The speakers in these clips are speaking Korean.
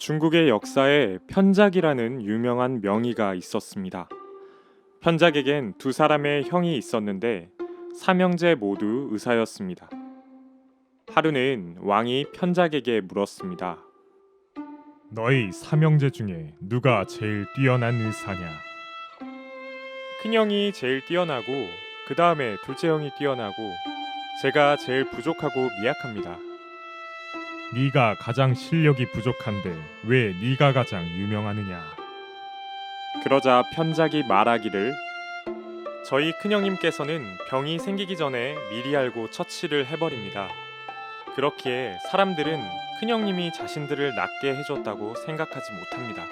중국의 역사에 편작이라는 유명한 명의가 있었습니다. 편작에겐 두 사람의 형이 있었는데 삼형제 모두 의사였습니다. 하루는 왕이 편작에게 물었습니다. 너희 삼형제 중에 누가 제일 뛰어난 의사냐? 큰 형이 제일 뛰어나고 그 다음에 둘째 형이 뛰어나고 제가 제일 부족하고 미약합니다. 네가 가장 실력이 부족한데 왜 네가 가장 유명하느냐? 그러자 편작이 말하기를 저희 큰형님께서는 병이 생기기 전에 미리 알고 처치를 해버립니다. 그렇기에 사람들은 큰형님이 자신들을 낫게 해줬다고 생각하지 못합니다.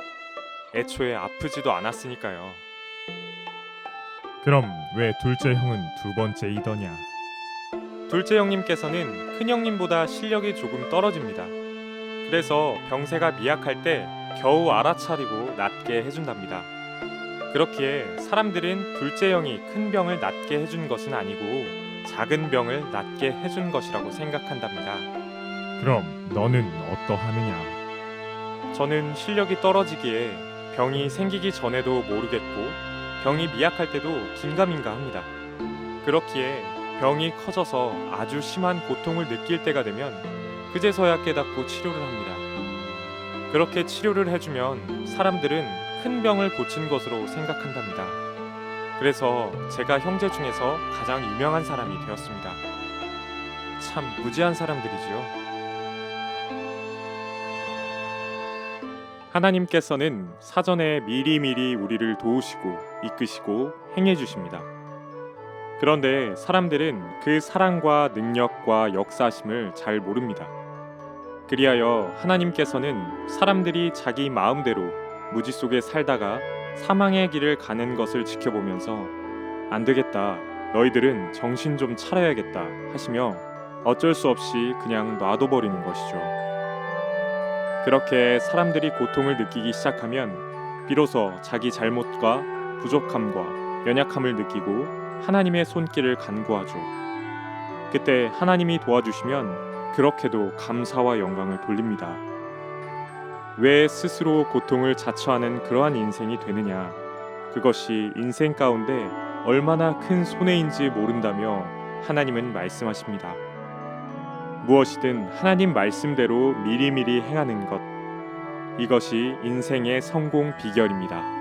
애초에 아프지도 않았으니까요. 그럼 왜 둘째 형은 두 번째이더냐? 둘째 형님께서는 큰 형님보다 실력이 조금 떨어집니다. 그래서 병세가 미약할 때 겨우 알아차리고 낫게 해준답니다. 그렇기에 사람들은 둘째 형이 큰 병을 낫게 해준 것은 아니고 작은 병을 낫게 해준 것이라고 생각한답니다. 그럼 너는 어떠하느냐? 저는 실력이 떨어지기에 병이 생기기 전에도 모르겠고 병이 미약할 때도 긴가민가 합니다. 그렇기에 병이 커져서 아주 심한 고통을 느낄 때가 되면 그제서야 깨닫고 치료를 합니다. 그렇게 치료를 해주면 사람들은 큰 병을 고친 것으로 생각한답니다. 그래서 제가 형제 중에서 가장 유명한 사람이 되었습니다. 참 무지한 사람들이지요. 하나님께서는 사전에 미리미리 우리를 도우시고 이끄시고 행해 주십니다. 그런데 사람들은 그 사랑과 능력과 역사심을 잘 모릅니다. 그리하여 하나님께서는 사람들이 자기 마음대로 무지 속에 살다가 사망의 길을 가는 것을 지켜보면서 안 되겠다. 너희들은 정신 좀 차려야겠다 하시며 어쩔 수 없이 그냥 놔둬 버리는 것이죠. 그렇게 사람들이 고통을 느끼기 시작하면 비로소 자기 잘못과 부족함과 연약함을 느끼고 하나님의 손길을 간구하죠. 그때 하나님이 도와주시면 그렇게도 감사와 영광을 돌립니다. 왜 스스로 고통을 자처하는 그러한 인생이 되느냐? 그것이 인생 가운데 얼마나 큰 손해인지 모른다며 하나님은 말씀하십니다. 무엇이든 하나님 말씀대로 미리미리 행하는 것. 이것이 인생의 성공 비결입니다.